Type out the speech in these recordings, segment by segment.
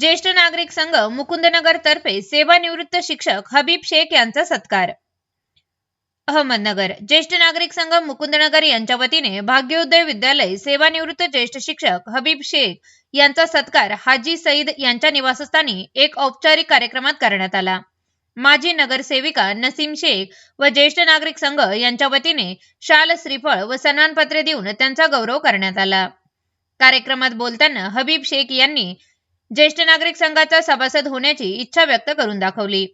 ज्येष्ठ नागरिक संघ मुकुंदनगर तर्फे सेवानिवृत्त शिक्षक हबीब शेख यांचा सत्कार. अहमदनगर ज्येष्ठ नागरिक संघ मुकुंदनगर यांच्या वतीने भाग्योदय विद्यालय सेवानिवृत्त ज्येष्ठ शिक्षक हबीब शेख यांचा सत्कार हाजी सईद यांच्या निवासस्थानी एक औपचारिक कार्यक्रमात करण्यात आला. माजी नगरसेविका नसीम शेख व ज्येष्ठ नागरिक संघ यांच्या वतीने शाल श्रीफळ व सन्मानपत्रे देऊन त्यांचा गौरव करण्यात आला. कार्यक्रमात बोलताना हबीब शेख यांनी ज्येष्ठ नागरिक संघाचा सभासद होण्याची इच्छा व्यक्त करून दाखवली.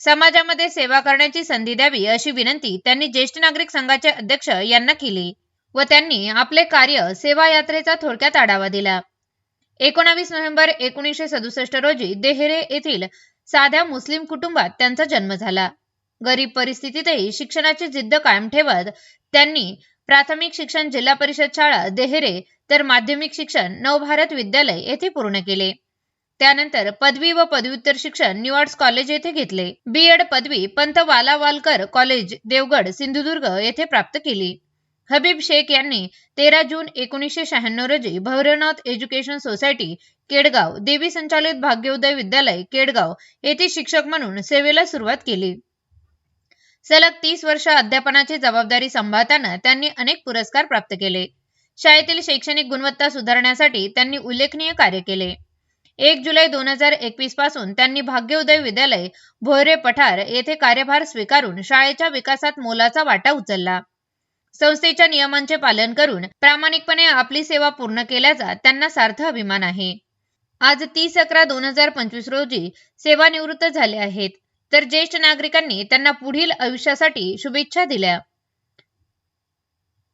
समाजामध्ये सेवा करण्याची संधी द्यावी अशी विनंती त्यांनी ज्येष्ठ नागरिक संघाचे अध्यक्ष यांना केली व त्यांनी आपले कार्य सेवा यात्रेचा थोडक्यात आढावा दिला. एकोणावीस नोव्हेंबर एकोणीसशे सदुसष्ट रोजी देहेरे येथील साध्या मुस्लिम कुटुंबात त्यांचा जन्म झाला. गरीब परिस्थितीतही शिक्षणाची जिद्द कायम ठेवत त्यांनी प्राथमिक शिक्षण जिल्हा परिषद शाळा देहरे तर माध्यमिक शिक्षण नवभारत विद्यालय येथे पूर्ण केले. त्यानंतर पदवी व पदव्युत्तर शिक्षण न्यू आर्ट्स कॉलेज येथे घेतले. बी एड पदवी पंत वालावालकर कॉलेज देवगड सिंधुदुर्ग येथे प्राप्त केली. हबीब शेख यांनी तेरा जून एकोणीसशे शहाण्णव रोजी भैरवनाथ एज्युकेशन सोसायटी केडगाव देवी संचालित भाग्योदय विद्यालय केडगाव येथे शिक्षक म्हणून सेवेला सुरुवात केली. सलग तीस वर्ष अध्यापनाची जबाबदारी सांभाळताना त्यांनी अनेक पुरस्कार प्राप्त केले. शाळेतील शैक्षणिक गुणवत्ता सुधारण्यासाठी त्यांनी उल्लेखनीय कार्य केले. एक जुलै दोन हजार एकवीसपासून त्यांनी भाग्योदय विद्यालय भोयरे पठार येथे कार्यभार स्वीकारून शाळेच्या विकासात मोलाचा वाटा उचलला. संस्थेच्या नियमांचे पालन करून प्रामाणिकपणे आपली सेवा पूर्ण केल्याचा त्यांना सार्थ अभिमान आहे. आज तीस अकरा दोन हजार पंचवीस रोजी सेवानिवृत्त झाले आहेत. तर ज्येष्ठ नागरिकांनी त्यांना पुढील आयुष्यासाठी शुभेच्छा दिल्या.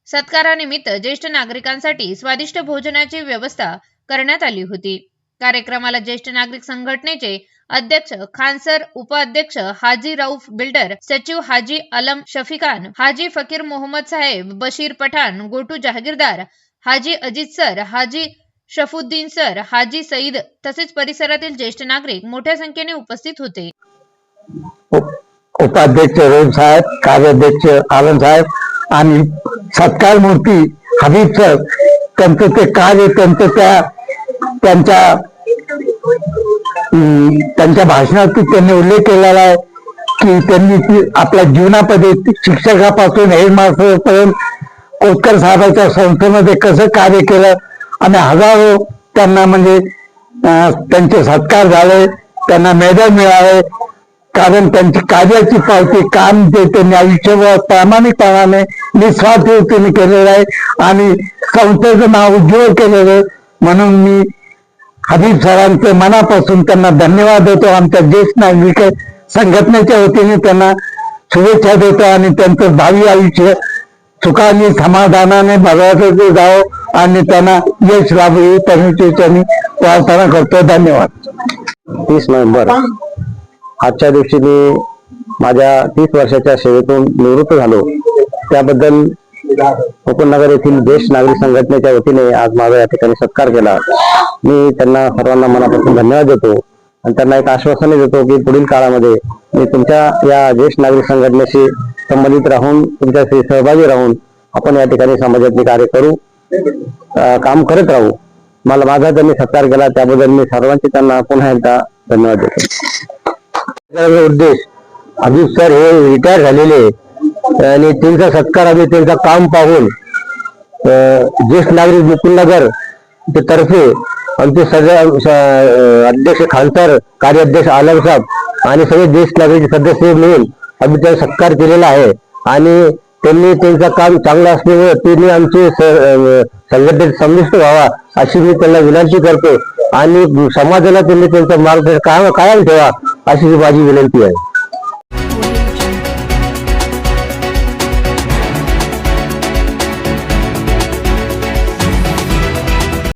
सत्कारानिमित्त ज्येष्ठ नागरिकांसाठी स्वादिष्ट भोजनाची व्यवस्था करण्यात आली होती. कार्यक्रमाला ज्येष्ठ नागरिक संघटनेचे अध्यक्ष खानसर उपाध्यक्ष हाजी रऊफ बिल्डर सचिव हाजी अलम शफिकान हाजी फकीर मोहम्मद साहेब बशीर पठाण गोटू जहागीरदार हाजी अजित सर हाजी शफुद्दीन सर हाजी सईद तसेच परिसरातील ज्येष्ठ नागरिक मोठ्या संख्येने उपस्थित होते. उपाध्यक्ष रोहित साहेब कार्याध्यक्ष आनंद साहेब आणि सत्कार मूर्ती हबीब सर त्यांचं ते कार्य त्यांचं त्या त्यांच्या त्यांच्या भाषणात त्यांनी उल्लेख केलेला आहे की त्यांनी आपल्या जीवनामध्ये शिक्षकापासून हेडमास्टर पर्यंत कोतकर साहेबांच्या संस्थेमध्ये कसं कार्य केलं आणि हजारो त्यांना म्हणजे त्यांचे सत्कार झाले त्यांना मेडल मिळाले कारण त्यांची कार्याची पावती काम जे त्यांनी आयुष्यभर प्रामाणिकपणाने निस्वार्थ वृत्तीने केलेलं आहे आणि संस्थेचं नाव उज्ज्वल केलेलं आहे. म्हणून मी हबीब सरांचे मनापासून त्यांना धन्यवाद देतो. आमच्या ज्येष्ठ नागरिक संघटनेच्या वतीने त्यांना शुभेच्छा देतो आणि त्यांचं भावी आयुष्य सुखाने समाधानाने भगवाचं जावं आणि त्यांना यश लाभ येईल त्यांनी प्रार्थना करतो. धन्यवाद. तीस नोव्हेंबर. आजच्या दिवशी मी माझ्या तीस वर्षाच्या सेवेतून निवृत्त झालो. त्याबद्दल उपनगर येथील ज्येष्ठ नागरिक संघटनेच्या वतीने आज माझा या ठिकाणी सत्कार केला. मी त्यांना सर्वांना मनापासून धन्यवाद देतो आणि त्यांना एक आश्वासन देतो की पुढील काळामध्ये मी तुमच्या या ज्येष्ठ नागरिक संघटनेशी संबंधित राहून तुमच्याशी सहभागी राहून आपण या ठिकाणी समाजातले कार्य करू काम करत राहू. मला माझा त्यांनी सत्कार केला त्याबद्दल मी सर्वांचे त्यांना पुन्हा एकदा धन्यवाद देतो. उद्देश अजित सर हे रिटायर झालेले आहे. आणि त्यांचा सत्कार आम्ही त्यांचं काम पाहून ज्येष्ठ नागरिक मुकुंदनगर तर्फे आमचे सगळ्या अध्यक्ष खानसर कार्याध्यक्ष आलम साहेब आणि सगळे ज्येष्ठ नागरिक सदस्य मिळून आम्ही त्यांचा सत्कार केलेला आहे आणि त्यांनी त्यांचं काम चांगलं असल्यामुळे त्यांनी आमचे संघटनेत संमिष्ट व्हावा अशी मी त्यांना विनंती करतो आणि समाजाला त्यांनी त्यांचं मार्गदर्शन कायम कायम ठेवा अशी माझी विनंती आहे.